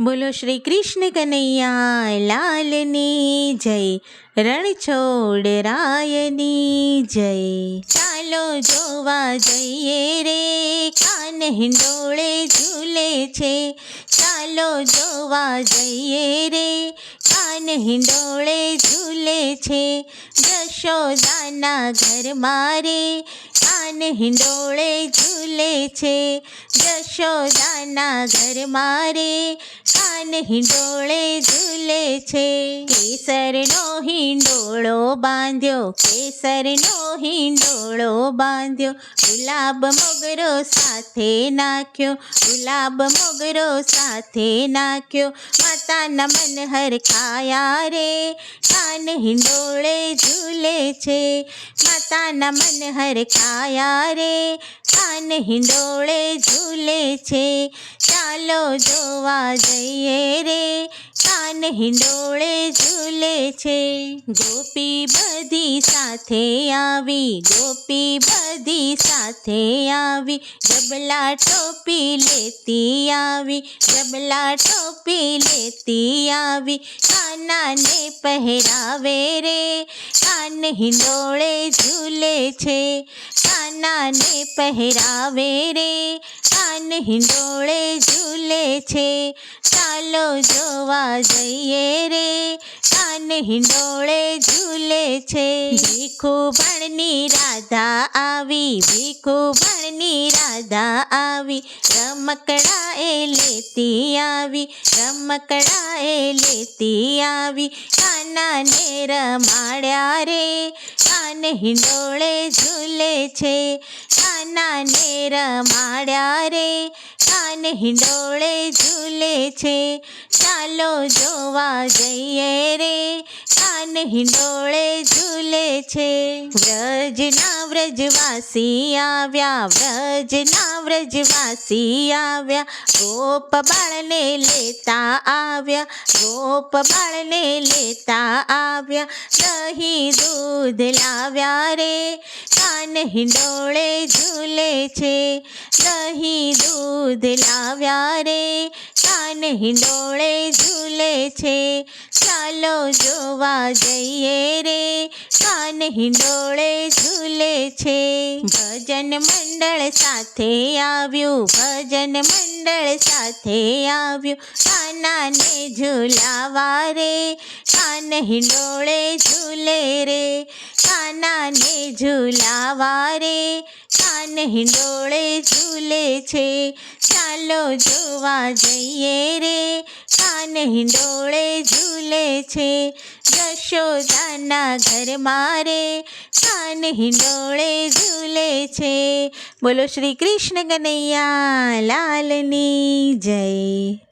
બોલો શ્રી કૃષ્ણ કનૈયા, લાલની જય, રણછોડ રાયની જય. ચાલો જોવા જઈએ રે, કાન હિંડોળે ઝૂલે છે. ચાલો જોવા જઈએ રે, કાન હિંડોળે ઝૂલે છે. જશોદાના ઘર મારે કાન હિંડોળે ઝૂલે છે. જશોદાના ઘર મારે કાન હિંડોળે ઝૂલે છે. કેસરનો હિંડોળો બાંધ્યો, કેસરનો હિંડોળો બાંધ્યો. ગુલાબ મોગરો સાથે નાખ્યો, ગુલાબ મોગરો સાથે નાખ્યો. માતાના મન હરખાયા રે. કાન હિંડોળે ઝૂલે છે. માતાના મન હરખાયા રે. કાન હિંડોળે ઝૂલે છે. ચાલો જોવા જઈએ રે. કાન હિંડોળે ઝૂલે છે, ગોપી બધી સાથે આવી, ગોપી બધી સાથે આવી ડબલા ટોપી લેતી આવી ડબલા ટોપી લેતી આવી, કાનાને પહેરાવે રે કાન હિંડોળે ઝૂલે છે, કાનાને પહેરાવે રે કાન હિંડોળે ઝૂલે છે, ચાલો જોવા જઈએ રે કાન હિંડોળે ઝૂલે છે. ભીખુ ભણની રાધા આવી ભીખુ ભણની રાધા આવી. રમકડા એ લેતી આવી રમકડા એ લેતી આવી. કાનાને રમાડ્યા રે, કાને હિંડોળે ઝૂલે છે. કાનાને રમાડ્યા રે કાન હિંડોળે ઝૂલે છે. ચાલો જોવા જઈએ રે. કાન હિંડોળે ઝૂલે છે. વ્રજના વ્રજવાસી આવ્યા, વ્રજના વ્રજવાસી આવ્યા. ગોપ બાળને લેતા આવ્યા ગોપ બાળને લેતા આવ્યા. દહીં દૂધ લાવ્યા રે. કાન હિંડોળે ઝૂલે છે. દહીં દૂધ લાવ્યા રે. કાન હિંડોળે ઝૂલે છે. ચાલો જોવા જઈએ રે. કાન હિંડોળે ઝૂલે છે. ભજન મંડળ સાથે આવ્યું, ભજન મંડળ સાથે આવ્યું. કાનાને ઝૂલાવા રે. કાન હિંડોળે ઝૂલે રે. કાનાને ઝૂલાવા રે કાન હિંડોળે ઝૂલે છે. ચાલો જોવા જઈએ રે કાન હિંડોળે ઝૂલે છે. યશોદાના ઘર મારે કાન હિંડોળે ઝૂલે છે. બોલો શ્રી કૃષ્ણ કનૈયા, લાલની જય.